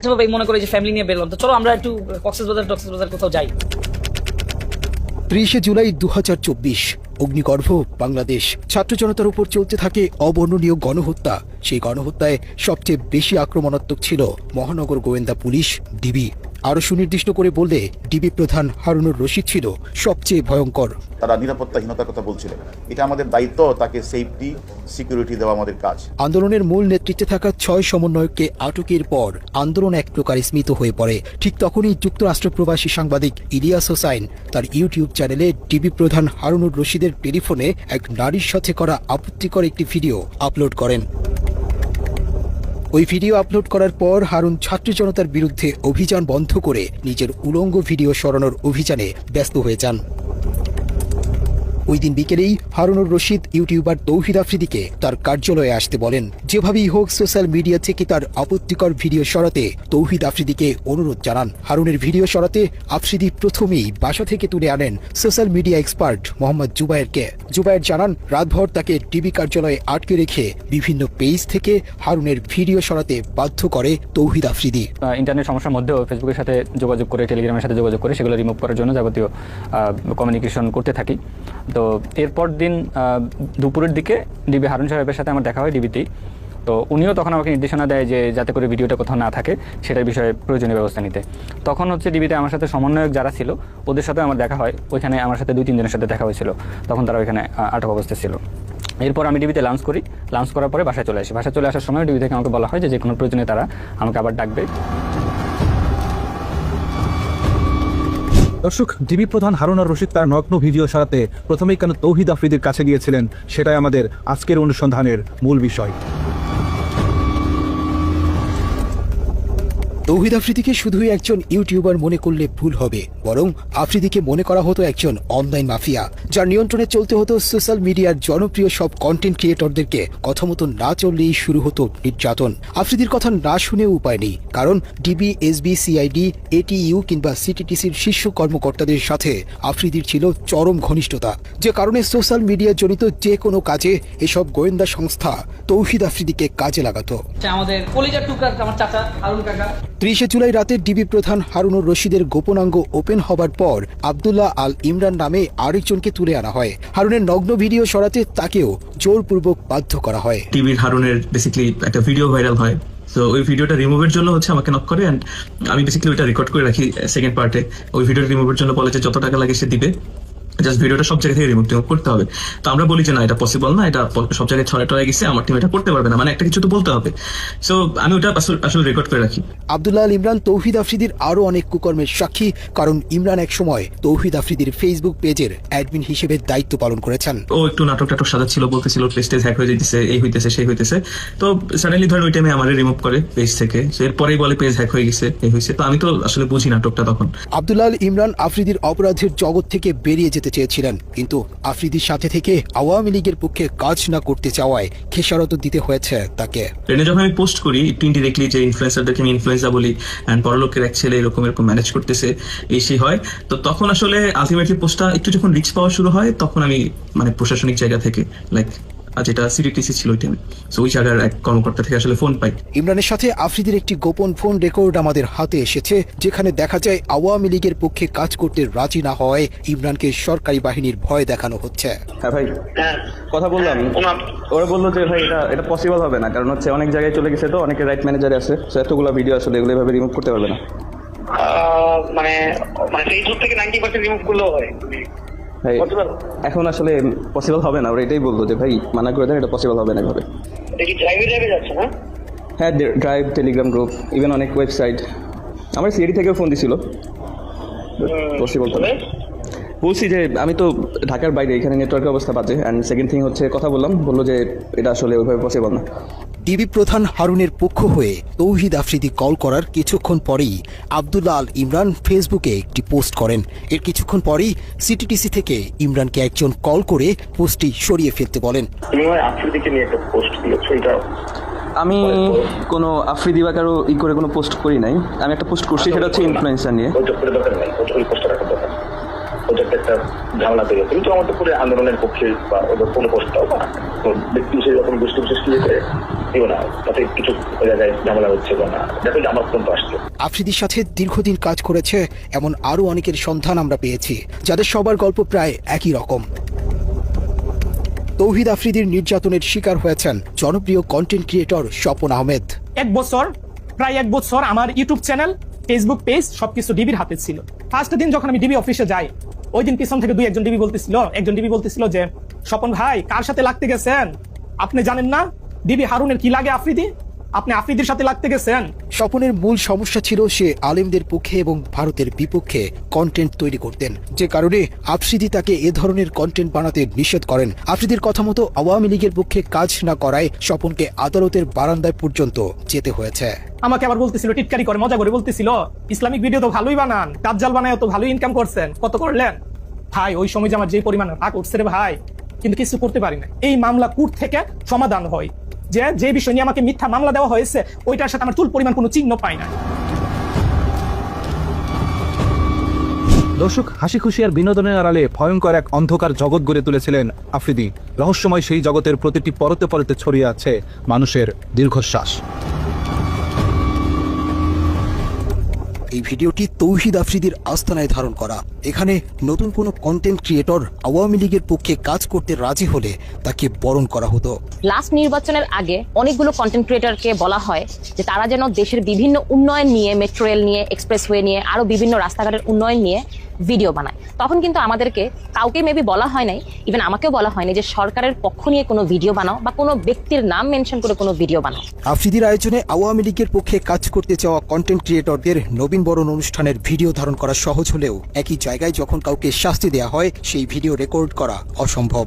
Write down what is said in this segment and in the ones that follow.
আচ্ছা মনে করে যে ফ্যামিলি নিয়ে বেরলাম, তো চলো আমরা একটু কক্সবাজার টক্সবাজার কোথাও যাই। ত্রিশে জুলাই দু হাজার চব্বিশ, অগ্নিগর্ভ, বাংলাদেশ। ছাত্র জনতার উপর চলতে থাকে অবর্ণনীয় গণহত্যা। সেই গণহত্যায় সবচেয়ে বেশি আক্রমণাত্মক ছিল মহানগর গোয়েন্দা পুলিশ, ডিবি। আরও সুনির্দিষ্ট করে বললে ডিবি প্রধান হারুনুর রশিদ ছিল সবচেয়ে ভয়ঙ্কর। তারা নিরাপত্তাহীনতার কথা বলছিলেন। এটা আমাদের দায়িত্ব তাকে সেফটি সিকিউরিটি দেওয়া আমাদের কাজ। আন্দোলনের মূল নেতৃত্বে থাকা ছয় সমন্বয়ককে আটকের পর আন্দোলন এক প্রকার স্মিত হয়ে পড়ে। ঠিক তখনই যুক্তরাষ্ট্র প্রবাসী সাংবাদিক ইলিয়াস হোসাইন তার ইউটিউব চ্যানেলে ডিবি প্রধান হারুনুর রশিদের টেলিফোনে এক নারীর সাথে করা আপত্তিকর একটি ভিডিও আপলোড করেন। ওই ভিডিও আপলোড করার পর হারুন ছাত্রী জনতার বিরুদ্ধে অভিযান বন্ধ করে নিজের উলঙ্গ ভিডিও সরানোর অভিযানে ব্যস্ত হয়ে যান। ওই দিন বিকেলেই হারুনুর রশিদ ইউটিউবার তৌহিদ আফ্রিদিকে তার কার্যালয়ে আসতে বলেন। যেভাবেই হোক সোশ্যাল মিডিয়া থেকে তার আপত্তিকর ভিডিও সরাতে তৌহিদ আফ্রিদিকে অনুরোধ জানান। হারুনের ভিডিও সরাতে আফ্রিদি প্রথমেই বাসা থেকে তুলে আনেন সোশ্যাল মিডিয়া এক্সপার্ট মোহাম্মদ জুবায়েরকে। জুবায়ের জানান, রাতভর তাকে টিভি কার্যালয়ে আটকে রেখে বিভিন্ন পেজ থেকে হারুনের ভিডিও সরাতে বাধ্য করে তৌহিদ আফ্রিদি। ইন্টারনেট সমস্যার মধ্যেও ফেসবুকের সাথে যোগাযোগ করে, টেলিগ্রামের সাথে যোগাযোগ করে সেগুলো রিমুভ করার জন্য যাবতীয় কমিউনিকেশন করতে থাকি। তো এরপর দিন দুপুরের দিকে ডিবি হারুন সাহেবের সাথে আমার দেখা হয় ডিবিতেই তো। উনিও তখন আমাকে নির্দেশনা দেয় যে যাতে করে ভিডিওটা কোথাও না থাকে, সেটার বিষয়ে প্রয়োজনীয় ব্যবস্থা নিতে। তখন হচ্ছে ডিবিতে আমার সাথে সমন্বয়ক যারা ছিল, ওদের সাথে আমার দেখা হয়। ওইখানে আমার সাথে দুই, তিনজনের সাথে দেখা হয়েছিল। তখন তারা ওইখানে আটক অবস্থায় ছিল। এরপর আমি ডিবিতে লাঞ্চ করি। লাঞ্চ করার পরে বাসায় চলে আসি। বাসায় চলে আসার সময় ডিবি থেকে আমাকে বলা হয় যে কোনো প্রয়োজনে তারা আমাকে আবার ডাকবে। দর্শক, ডিবি প্রধান হারুনার রশিদ তার নগ্ন ভিডিও সারাতে প্রথমেই কেন তৌহিদ আফ্রিদির কাছে গিয়েছিলেন, সেটাই আমাদের আজকের অনুসন্ধানের মূল বিষয়। তৌহিদ আফ্রিদিকে শুধুই একজন ইউটিউবার মনে করলে ভুল হবে, বরং আফ্রিদিকে মনে করা হতো একজন অনলাইন মাফিয়া, যার নিয়ন্ত্রণে চলতে হতো সোশ্যাল মিডিয়ার জনপ্রিয় সব কন্টেন্ট ক্রিয়েটরদেরকে কথা মতো না চললেই শুরু হতো নির্যাতন। আফ্রিদির কথা না শুনেও উপায় নেই, কারণ ডিবি এসবি সিআইডি এটিইউ কিংবা সিটিটিসির শীর্ষ কর্মকর্তাদের সাথে আফ্রিদির ছিল চরম ঘনিষ্ঠতা। যে কারণে সোশ্যাল মিডিয়া জনিত যে কোনো কাজে এসব গোয়েন্দা সংস্থা তৌহিদ আফ্রিদিকে কাজে লাগাতো। আমাদের কলিজার টুকরা আমার চাচা হারুন কাকা। ত্রিশে জুলাই রাতে ডিবি প্রধান হারুনুর রশিদের গোপনাঙ্গ ওপেন হবার পর আবদুল্লাহ আল ইমরান নামে আরেকজনকে তুলে আনা হয়। হারুনের নগ্ন ভিডিও সরাতে তাকেও জোরপূর্বক বাধ্য করা হয়। টিভির হারুনের বেসিক্যালি একটা ভিডিও ভাইরাল হয়। তো ওই ভিডিওটা রিমুভের জন্য হচ্ছে আমাকে নক করে অ্যান্ড আমি বেসিক্যালি ওইটা রেকর্ড করে রাখি সেকেন্ড পার্টে ওই ভিডিওটা রিমুভের জন্য বলে যে যত টাকা লাগে সে দিবে। জাস্ট ভিডিওটা সব জায়গা থেকে রিমুভ টিমুভ করতে হবে। তো আমরা বলি যে না এটা পসিবল না এটা সব জায়গায় ছড়া গেছে আমার টিম এটা করতে পারবে না। মানে একটা কিছু তো বলতে হবে। সো আমি ওটা আসলে- রেকর্ড করে রাখি। আবদুল্লাহ আল ইমরান তৌহিদ আফ্রিদির আরও অনেক কুকর্মের সাক্ষী কারণ ইমরান এক সময় তৌহিদ আফ্রিদির ফেসবুক পেজের অ্যাডমিন হিসেবে দায়িত্ব পালন করেছেন। ও একটু নাটক টাটক সাজাচ্ছিল বলতেছিল প্লেস্টেজ হ্যাক হয়ে যেতেছে এই হইতেছে সেই হইতেছে। তো সাডেনলি ধরেন ওই টাইমে আমার রিমুভ করে পেজ থেকে। এরপরেই বলে পেজ হ্যাক হয়ে গেছে এই হয়েছে তো আমি তো আসলে বুঝি নাটকটা তখন। আবদুল্লাহ আল ইমরান আফ্রিদির অপরাধের জগৎ থেকে বেরিয়ে যেতে চেয়েছিলেন। কিন্তু আফ্রিদির সাথে থেকে আওয়ামী লীগের পক্ষে কাজ না করতে চাওয়ায় খেসারত দিতে হয়েছে তাকে। ট্রেনে যখন আমি পোস্ট করি তিনটি দেখলি যে ইনফ্লুয়েন্সারদেরকে আমি ইনফ্লুয়েন্সা বলি অ্যান্ড বড়লোকের এক ছেলে এরকম এরকম ম্যানেজ করতেছে, এই সেই হয়। তো তখন আসলে আলটিমেটলি পোস্টটা একটু যখন রিচ পাওয়া শুরু হয়, তখন আমি মানে প্রশাসনিক জায়গা থেকে লাইক যেটা সিডিটিসি ছিল ওই টাইমে তো ওই জায়গার এক কর্মকর্তা থেকে আসলে ফোন পাই। ইমরানের সাথে আফ্রিদির একটি গোপন ফোন রেকর্ড আমাদের হাতে এসেছে যেখানে দেখা যায় আওয়ামী লীগের পক্ষে কাজ করতে রাজি না হওয়ায় ইমরানকে সরকারি বাহিনীর ভয় দেখানো হচ্ছে। হ্যাঁ ভাই হ্যাঁ। কথা বললাম। ওরা বলল যে ভাই এটা এটা পসিবল হবে না কারণ হচ্ছে অনেক জায়গায় চলে গেছে তো অনেকে রাইট ম্যানেজারে আছে তো এতগুলো ভিডিও আসলে এগুলো এভাবে রিমুভ করতে পারবে না। মানে মানে ফেসবুক থেকে নাইনটি পার্সেন্ট রিমুভ করলেও হয়? এখন আসলে পসিবল হবে না ওরা এটাই বলল যে ভাই মানা করে দেন এটা পসিবল হবে না এভাবে। হ্যাঁ ড্রাইভ টেলিগ্রাম গ্রুপ ইভেন অনেক ওয়েবসাইট আমার সিডি থেকেও ফোন দিছিল। পসিবল তো। না। বলছি যে আমি তো ঢাকার বাইরে এখানে নেটওয়ার্কের অবস্থা বাজে। অ্যান্ড সেকেন্ড থিং হচ্ছে কথা বললাম বলল যে এটা আসলে ওইভাবে পসিবল না। ডিবি প্রধান হারুনের পক্ষ হয়ে তৌহিদ আফ্রিদি কল করার কিছুক্ষণ পরেই আবদুল্লাহ আল ইমরান ফেসবুকে একটি পোস্ট করেন। এর কিছুক্ষণ পরেই সিটিটিসি থেকে ইমরানকে একজন কল করে পোস্টটি সরিয়ে ফেলতে বলেন। তুমি আমার আফ্রিদিকে নিয়ে একটা পোস্ট দিয়েছ এটা আমি কোনো আফ্রিদি বা কারও ই করে কোনো পোস্ট করি নাই। আমি একটা পোস্ট করছি সেটা হচ্ছে ইনফ্লুয়েন্সার নিয়ে। একটা ঝামেলা তৈরি হচ্ছে কিন্তু আমার তো পুরো আন্দোলনের পক্ষে বা ওদের কোনো প্রস্তাব বা ব্যক্তি বিশেষ বা কোনো গোষ্ঠী বিশেষ কি দিও না। তাতে কিছু জায়গায় ঝামেলা হচ্ছে বা না। দেখো আমার পর্যন্ত আসছে আফ্রিদির সাথে দীর্ঘদিন কাজ করেছে এমন আরও অনেকের সন্ধান আমরা পেয়েছি যাদের সবার গল্প প্রায় একই রকম। তৌহিদ আফ্রিদির নির্যাতনের শিকার হয়েছেন জনপ্রিয় কন্টেন্ট ক্রিয়েটর স্বপন আহমেদ। এক বছর প্রায় এক বছর আমার ইউটিউব চ্যানেল ফেসবুক পেজ সবকিছু ডিবির হাতে ছিল। ফার্স্ট দিন যখন আমি ডিবি অফিসে যাই ওই দিন পিছন থেকে দুই একজন ডিবি বলতেছিল, একজন ডিবি বলতেছিল যে, স্বপন ভাই, কার সাথে লাগতে গেছেন? আপনি জানেন না? ডিবি হারুনের কি লাগে আফ্রিদি? আপনি আফ্রিদির সাথে লাগতে গেছেন? স্বপনের মূল সমস্যা ছিল সে আলেমদের পক্ষে এবং ভারতের বিপক্ষে কন্টেন্ট তৈরি করতেন। যে কারণে আফ্রিদি তাকে এ ধরনের কন্টেন্ট বানাতে নিষেধ করেন। আফ্রিদির কথা মতো আওয়ামী লীগের পক্ষে কাজ না করায় স্বপনকে আদালতের বারান্দায় পর্যন্ত যেতে হয়েছে। আমাকে আবার বলতেছিল টিটকারি করে মজা করে বলতেছিল ইসলামিক ভিডিও তো ভালোই বানান কাজজাল বানায় তো ভালোই ইনকাম করছেন কত করলেন? ভাই ওই সময় যে আমার যে পরিমাণ রাগ উঠছে রে ভাই কিন্তু কিছু করতে পারি না। এই মামলা কোর্ট থেকে সমাধান হয়। যে যে বিষয় নিয়ে আমাকে মিথ্যা মামলা দেওয়া হয়েছে, ওইটার সাথে আমার চুল পরিমাণ কোনো চিহ্ন পাই না। দর্শক, হাসি খুশি আর বিনোদনের আড়ালে ভয়ঙ্কর এক অন্ধকার জগৎ গড়ে তুলেছিলেন আফ্রিদি। রহস্যময় সেই জগতের প্রতিটি পরতে পরতে ছড়িয়ে আছে মানুষের দীর্ঘশ্বাস। এই ভিডিওটি তৌহিদ আফ্রিদির আস্তানায় ধারণ করা। এখানে নতুন কোনো কন্টেন্ট ক্রিয়েটর আওয়ামী লীগের পক্ষে কাজ করতে রাজি হলে তাকে বরণ করা হতো। লাস্ট নির্বাচনের আগে অনেকগুলো কন্টেন্ট ক্রিয়েটরকে বলা হয় যে তারা যেন দেশের বিভিন্ন উন্নয়ন নিয়ে মেট্রো রেল নিয়ে এক্সপ্রেসওয়ে নিয়ে আরও বিভিন্ন রাস্তাঘাটের উন্নয়ন নিয়ে ভিডিও বানায়। তখন কিন্তু আমাদেরকে কাউকে মেবি বলা হয় নাই ইভেন আমাকেও বলা হয়নি যে সরকারের পক্ষ নিয়ে কোনো ভিডিও বানাও বা কোনো ব্যক্তির নাম মেনশন করে কোনো ভিডিও বানাও। আফ্রিদির আয়োজনে আওয়ামী লীগের পক্ষে কাজ করতে চাওয়া কন্টেন্ট ক্রিয়েটরদের নবীন বরণ অনুষ্ঠানের ভিডিও ধারণ করা সহজ হলেও একই জায়গায় যখন কাউকে শাস্তি দেওয়া হয়, সেই ভিডিও রেকর্ড করা অসম্ভব।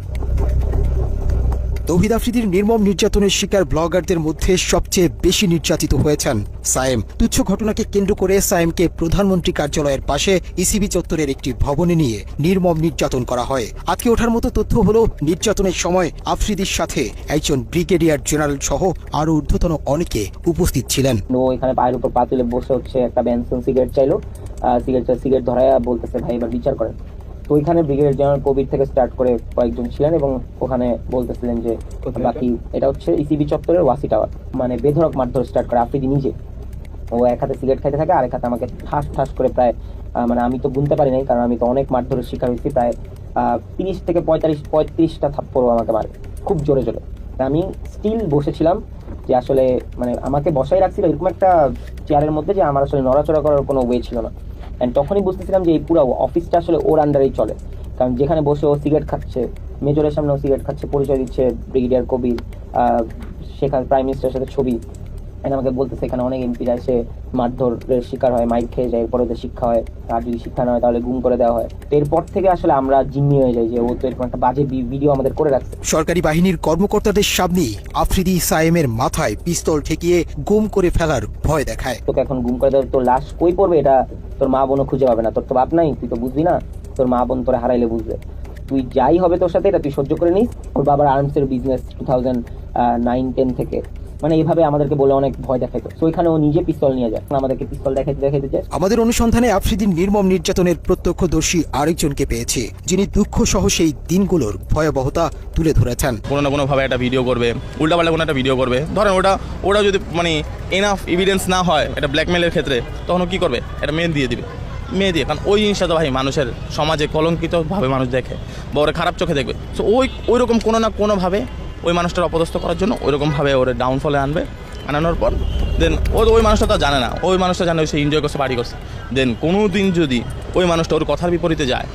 তৌহিদ আফ্রিদির নির্মম নির্যাতনের শিকার ব্লগারদের মধ্যে সবচেয়ে বেশি নির্যাতিত হয়েছেন সায়েম। তুচ্ছ ঘটনাকে কেন্দ্র করে সায়েমকে প্রধানমন্ত্রী কার্যালয়ের পাশে ইসিবি চত্বরের একটি ভবনে নিয়ে নির্মম নির্যাতন করা হয়। আজকে ওঠার মতো তথ্য হলো, নির্যাতনের সময় আফ্রিদির সাথে একজন ব্রিগেডিয়ার জেনারেল সহ আরও ঊর্ধ্বতন অনেকে উপস্থিত ছিলেন। এখানে পায়ের উপর পা তুলে বসে হচ্ছে একটা বেনসন সিগারেট চাইলো। সিগারেট সিগারেট ধরায় বলতেছে, ভাই, এবার বিচার করেন। ওইখানে ব্রিগেডিয়ার জেনারেল কবির থেকে স্টার্ট করে কয়েকজন ছিলেন এবং ওখানে বলতেছিলেন যে বাকি এটা হচ্ছে ইসিবি চত্বরের ওয়াসি টাওয়ার। মানে বেধরক মারধর স্টার্ট করে আফ্রিদি নিজে। ও এক হাতে সিগারেট খাইতে থাকে আরেক হাতে আমাকে ঠাস ঠাস করে প্রায় মানে আমি তো গুনতে পারি নাই কারণ আমি তো অনেক মারধরের শিকার হয়েছি প্রায় তিরিশ থেকে পঁয়তাল্লিশ পঁয়ত্রিশটা থাপ্পড় আমাকে মারে খুব জোরে জোরে। আমি স্টিল বসেছিলাম যে আসলে মানে আমাকে বসাই রাখছিল এরকম একটা চেয়ারের মধ্যে যে আমার আসলে নড়াচড়া করার কোনো ওয়ে ছিল না। অ্যান্ড তখনই বুঝতেছিলাম যে এই পুরো অফিসটা আসলে ওর আন্ডারেই চলে। কারণ যেখানে বসে ও সিগারেট খাচ্ছে, মেজরের সামনে ও সিগারেট খাচ্ছে, পরিচয় দিচ্ছে ব্রিগেডিয়ার কবির সেখানে প্রাইম মিনিস্টারের সাথে ছবি। আমাকে বলতেছে এখানে অনেক এমপিরা এসে মারধরের শিকার হয় মাইক খেয়ে যায় এরপরে ওদের শিক্ষা হয় আর যদি শিক্ষা না হয় তাহলে গুম করে দেওয়া হয়। তো এরপর থেকে আসলে আমরা জিম্মি হয়ে যাই যে ও তো এরকম একটা বাজে ভিডিও আমাদের করে রাখছে। সরকারি বাহিনীর কর্মকর্তাদের সামনেই আফ্রিদি সায়েমের মাথায় পিস্তল ঠেকিয়ে গুম করে ফেলার ভয় দেখায়। তোকে এখন গুম করে দেওয়ার তোর লাশ কই পড়বে? এটা তোর মা বোনও খুঁজে পাবে না। তোর তো বাপ নাই তুই তো বুঝবি না। তোর মা বোন তোরা হারাইলে বুঝবে। তুই যাই হবে তোর সাথে এটা তুই সহ্য করে নিস। ওর বাবার আর্মসের business two thousand nine ten থেকে। মানে এইভাবে আমাদেরকে বলে অনেক ভয় দেখাইতো। তো ওইখানে ও নিজে পিস্তল নিয়ে যায়। আমাদেরকে পিস্তল দেখাইতে দেখাইতে যায়। আমাদের অনুসন্ধানে আফ্রিদির নির্মম নির্যাতনের প্রত্যক্ষদর্শী আরেকজনকে পেয়েছে যিনি দুঃখ সহ সেই দিনগুলোর ভয়াবহতা তুলে ধরেছেন। কোনো না কোনোভাবে একটা ভিডিও করবে উল্টাপাল্টা কোনো একটা ভিডিও করবে। ধরেন ওটা ওটা যদি মানে এনাফ এভিডেন্স না হয় এটা ব্ল্যাকমেলের ক্ষেত্রে তখন ও কী করবে? এটা মেয়ে দিয়ে দিবে। মেয়ে দিয়ে কারণ ওই জিনিসটা তো ভাই মানুষের সমাজে কলঙ্কিতভাবে মানুষ দেখে বা ওরা খারাপ চোখে দেখবে। সো ওই ওই রকম কোনো না কোনোভাবে ওই মানুষটার অপদস্থ করার জন্য ওই রকমভাবে ওর ডাউনফলে আনবে আনানোর পর দেন ও ওই মানুষটা তো জানে না ওই মানুষটা জানে সে এনজয় করছে পার্টি করছে। দেন কোনো দিন যদি ওই মানুষটা ওর কথার বিপরীতে যায়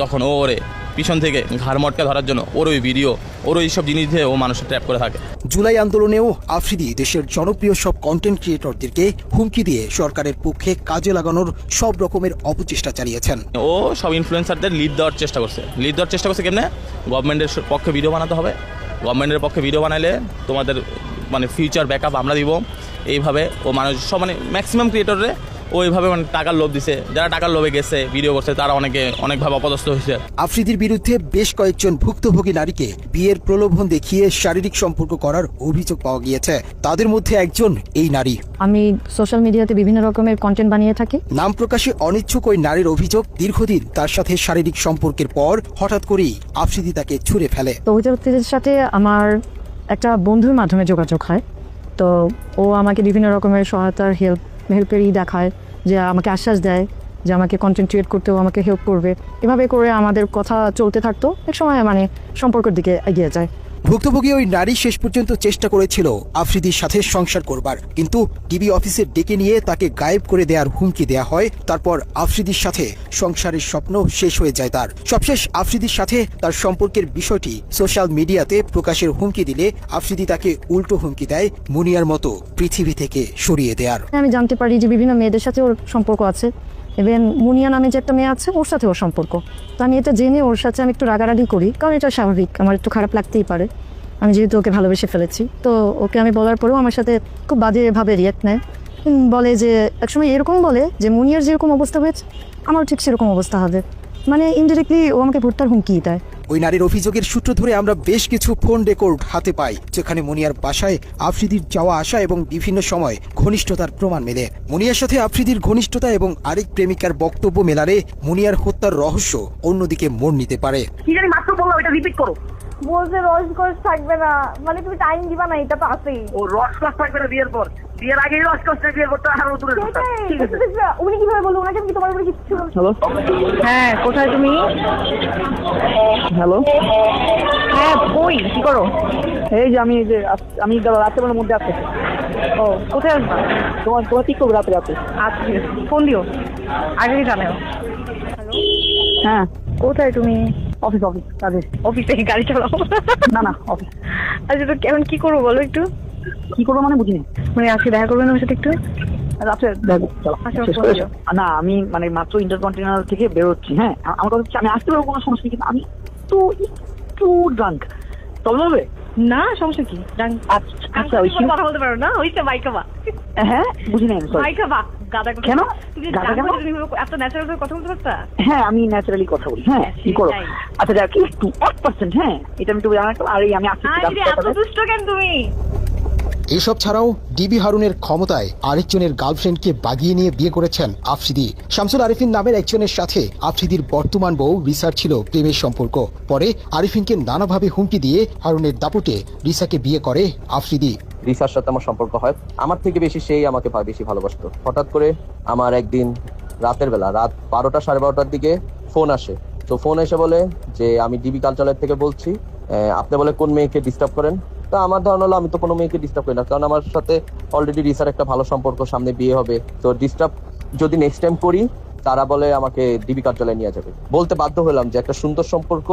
তখন ও ওরে পিছন থেকে ঘাড় মটকা ধরার জন্য ওর ওই ভিডিও ওর ওই সব জিনিস দিয়ে ও মানুষের ট্র্যাপ করে থাকে। জুলাই আন্দোলনেও আফ্রিদি দেশের জনপ্রিয় সব কন্টেন্ট ক্রিয়েটরদেরকে হুমকি দিয়ে সরকারের পক্ষে কাজে লাগানোর সব রকমের অপচেষ্টা চালিয়েছেন। ও সব ইনফ্লুয়েন্সারদের লিড দেওয়ার চেষ্টা করছে। লিড দেওয়ার চেষ্টা করছে কেমনে? গভর্নমেন্টের পক্ষে ভিডিও বানাতে হবে গভর্নমেন্টের পক্ষে ভিডিও বানাইলে তোমাদের মানে ফিউচার ব্যাকআপ আমরা দিব। এইভাবে ও মানুষ, সব মানে ম্যাক্সিমাম ক্রিয়েটরে ওইভাবে মানে টাকার লোভ দিছে। যারা টাকার লোভে গেছে ভিডিও করছে তারা অনেকে অনেকভাবে অপদস্থ হয়েছে। আফ্রিদির বিরুদ্ধে বেশ কয়েকজন ভুক্তভোগী নারীকে বিয়ের প্রলোভন দেখিয়ে শারীরিক সম্পর্ক করার অভিযোগ পাওয়া গিয়েছে। তাদের মধ্যে একজন এই নারী। আমি সোশ্যাল মিডিয়াতে বিভিন্ন রকমের কন্টেন্ট বানিয়ে থাকি। নাম প্রকাশে অনিচ্ছুক ওই নারীর অভিযোগ দীর্ঘদিন তার সাথে শারীরিক সম্পর্কের পর হঠাৎ করেই আফ্রিদি তাকে ছুঁড়ে ফেলে। তো তৌহিদের সাথে আমার একটা বন্ধুর মাধ্যমে যোগাযোগ হয়। তো ও আমাকে বিভিন্ন রকমের সহায়তার হেল্প হেল্পেরই দেখায়, যে আমাকে আশ্বাস দেয়, যে আমাকে কন্টেন্ট ক্রিয়েট করতেও আমাকে হেল্প করবে। এভাবে করে আমাদের কথা চলতে থাকতো। এক সময় মানে সম্পর্কের দিকে এগিয়ে যায়। ভুক্তভোগী ওই নারী শেষ পর্যন্ত চেষ্টা করেছিল আফ্রিদির সাথে সংসার করবার। কিন্তু ডিবি অফিসে ডেকে নিয়ে তাকে গায়েব করে দেওয়ার হুমকি দেয়া হয়, তারপর আফ্রিদির সাথে সংসারের স্বপ্ন শেষ হয়ে যায় তার। সবশেষ আফ্রিদির সাথে তার সম্পর্কের বিষয়টি সোশ্যাল মিডিয়াতে প্রকাশের হুমকি দিলে আফ্রিদি তাকে উল্টো হুমকি দেয় মুনিয়ার মতো পৃথিবী থেকে সরিয়ে দেয়ার। আমি জানতে পারি যে বিভিন্ন মেয়েদের সাথে ওর সম্পর্ক আছে। ইভেন মুনিয়া নামে যে একটা মেয়ে আছে, ওর সাথে ওর সম্পর্ক। তো আমি এটা জেনে ওর সাথে আমি একটু রাগারাগি করি, কারণ এটা স্বাভাবিক, আমার একটু খারাপ লাগতেই পারে। আমি যেহেতু ওকে ভালোবেসে ফেলেছি, তো ওকে আমি বলার পরেও আমার সাথে খুব বাজেভাবে রিয়াক্ট নেয়। বলে যে, একসময় এরকম বলে যে, মুনিয়ার যেরকম অবস্থা হয়েছে আমার ঠিক সেরকম অবস্থা হবে। মানে ইনডিরেক্টলি ও আমাকে ভুট্টার হুমকি দেয়। ওই নারীর অভিযোগের সূত্র ধরে আমরা বেশ কিছু ফোন রেকর্ড হাতে পাই যেখানে মুনিয়ার বাসায় আফ্রিদির যাওয়া আসা এবং বিভিন্ন সময় ঘনিষ্ঠতার প্রমাণ মেলে। মনিয়ার সাথে আফ্রিদির ঘনিষ্ঠতা এবং আরেক প্রেমিকার বক্তব্য মেলারে মুনিয়ার হত্যার রহস্য অন্যদিকে মোড় নিতে পারে। কি জানি মাত্র বললাম এটা রিপিট করো। বলছে রস কস থাকবে না। মানে তুমি টাইম দিবা না এটা তো আছেই। ও রস কস থাকবে না বিয়ের পর। বিয়ের আগেই রস কস বিয়ে করতে আরও দূরে ঠিক আছে। উনি কীভাবে বলব ওনাকে আমি কি তোমার উপরে কিচ্ছু হ্যালো হ্যাঁ কোথায় তুমি? হ্যালো হ্যাঁ কই? কি করো? এই যে আমি এই যে আমি রাত্রেবেলার মধ্যে আসতেছি ও কোথায় আসবা তোমার তোমার ঠিক করব রাতে রাতে আচ্ছা। ফোন দিও। আগে জানাও? হ্যাঁ। কোথায় তুমি? অফিস অফিস কাজে। অফিসে গাড়ি চালাও। না না অফিস আচ্ছা তো এখন কি করব বলো একটু? কি করব মানে বুঝিনি। মানে আজকে দেখা করবেন আমার সাথে একটু? রাত্রে দেখো চলো আচ্ছা, দিও। এসো। না আমি মানে মাত্র ইন্টারকন্টিনেন্টাল থেকে বেরোচ্ছি হ্যাঁ? আমার কথা হচ্ছে আমি আসতে পারব কোনো সমস্যা কিন্তু আমি তো একটু ড্রাঙ্ক তবে হবে? না সমস্যা কি? আচ্ছা আচ্ছা ওই কথা বলতে পারো না ওইটা মাইকাবা। হ্যাঁ বুঝি নাই সরি মাইকাবা। গাদা কেন? তুমি গাদা জানো কেন? যে তুমি এত ন্যাচারাল কথা বলতে পারতা? হ্যাঁ আমি ন্যাচারালি কথা বলি। হ্যাঁ কি করো? আচ্ছা দেখ একটু এক পার্সেন্ট হ্যাঁ এটা আমি একটু জানাতাম আর এই আমি আসছি আরে রাস্তায় এত দুষ্ট কেন তুমি? এসব ছাড়াও ডিবি হারুনের ক্ষমতায় আরেকজনের গার্লফ্রেন্ডকে বাগিয়ে নিয়ে বিয়ে করেছেন আফ্রিদি। শামসুল আরিফিন নামের একজনের সাথে আফ্রিদির বর্তমান বউ রিসার ছিল প্রেমের সম্পর্ক। পরে আরিফিনকে নানাভাবে হুমকি দিয়ে হারুনের দাপুটে রিসাকে বিয়ে করে আফ্রিদি। রিসার সাথে আমার সম্পর্ক হয়। আমার থেকে বেশি সেই আমাকে বেশি ভালোবাসতো। হঠাৎ করে আমার একদিন রাতের বেলা, রাত বারোটা সাড়ে বারোটার দিকে ফোন আসে। তো ফোন এসে বলে যে, আমি ডিবি কালচারের থেকে বলছি আপনি বলে কোন মেয়েকে ডিস্টার্ব করেন? তা আমার ধারণা হলো, আমি তো কোনো মেয়েকে ডিস্টার্ব করি না, কারণ আমার সাথে অলরেডি রিসার একটা ভালো সম্পর্ক, সামনে বিয়ে হবে। তো ডিস্টার্ব যদি নেক্সট টাইম করি, তারা বলে আমাকে ডিবি কার্যালয়ে নিয়ে যাবে। বলতে বাধ্য হলাম যে, একটা সুন্দর সম্পর্ক,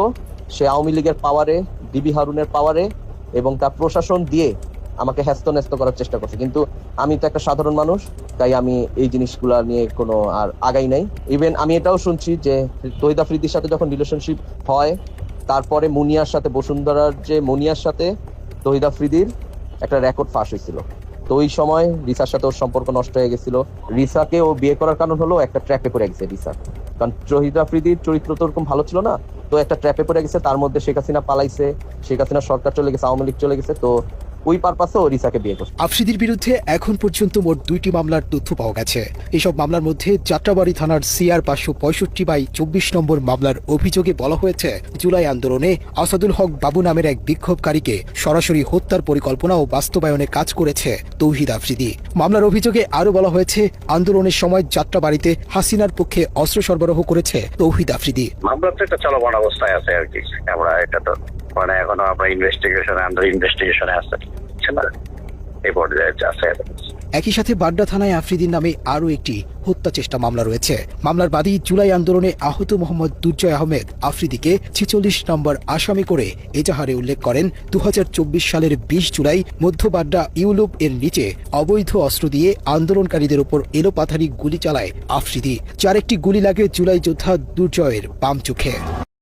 সে আওয়ামী লীগের পাওয়ারে ডিবি হারুনের পাওয়ারে এবং তার প্রশাসন দিয়ে আমাকে হ্যাস্ত ন্যস্ত করার চেষ্টা করছে। কিন্তু আমি তো একটা সাধারণ মানুষ, তাই আমি এই জিনিসগুলা নিয়ে কোনো আর আগাই নাই। ইভেন আমি এটাও শুনছি যে তহিদ আফ্রিদির সাথে যখন রিলেশনশিপ হয়, তারপরে মুনিয়ার সাথে, বসুন্ধরার যে মুনিয়ার সাথে তহিদ আফ্রিদির একটা রেকর্ড ফাঁস হয়েছিল। তো ওই সময় রিসার সাথে ওর সম্পর্ক নষ্ট হয়ে গেছিল। রিসাকে ও বিয়ে করার কারণ হলো একটা ট্র্যাপে পড়ে গেছে রিসা। কারণ তহিদ আফ্রিদির চরিত্র তো ওরকম ভালো ছিল না। তো একটা ট্র্যাপে পড়ে গেছে, তার মধ্যে শেখ হাসিনা পালাইছে, শেখ হাসিনা সরকার চলে গেছে, আওয়ামী লীগ চলে গেছে, তো ওই পারপাসে ও রিসাকে বিয়ে করছে। আফ্রিদির বিরুদ্ধে এখন পর্যন্ত মোট দুইটি মামলার তথ্য পাওয়া গেছে। এসব মামলার মধ্যে যাত্রাবাড়ি থানার সিআর পাঁচশো পঁয়ষট্টি বাই চব্বিশ নম্বর মামলার অভিযোগে বলা হয়েছে জুলাই আন্দোলনে আসাদুল হক বাবু নামের এক বিক্ষোভকারীকে সরাসরি হত্যার পরিকল্পনা ও বাস্তবায়নে কাজ করেছে তৌহিদ আফ্রিদি। মামলার অভিযোগে আরও বলা হয়েছে আন্দোলনের সময় যাত্রাবাড়িতে হাসিনার পক্ষে অস্ত্র সরবরাহ করেছে তৌহিদ আফ্রিদি। মামলা তো একটা চলমান অবস্থায় আছে আর কি আমরা এটা তো মানে এখনও আমরা ইনভেস্টিগেশন আন্ডার ইনভেস্টিগেশনে আছে এই পর্যায়ে আছে একই সাথে বাড্ডা থানায় আফ্রিদির নামে আরও একটি হত্যা চেষ্টা মামলা রয়েছে। মামলার বাদী জুলাই আন্দোলনে আহত মোহাম্মদ দুর্জয় আহমেদ আফ্রিদিকে ছেচল্লিশ নম্বর আসামি করে এজাহারে উল্লেখ করেন দু হাজার চব্বিশ সালের বিশ জুলাই মধ্য বাড্ডা ইউলুপ এর নিচে অবৈধ অস্ত্র দিয়ে আন্দোলনকারীদের উপর এলোপাথারি গুলি চালায় আফ্রিদি, যার একটি গুলি লাগে জুলাই যোদ্ধা দুর্জয়ের বাম চোখে।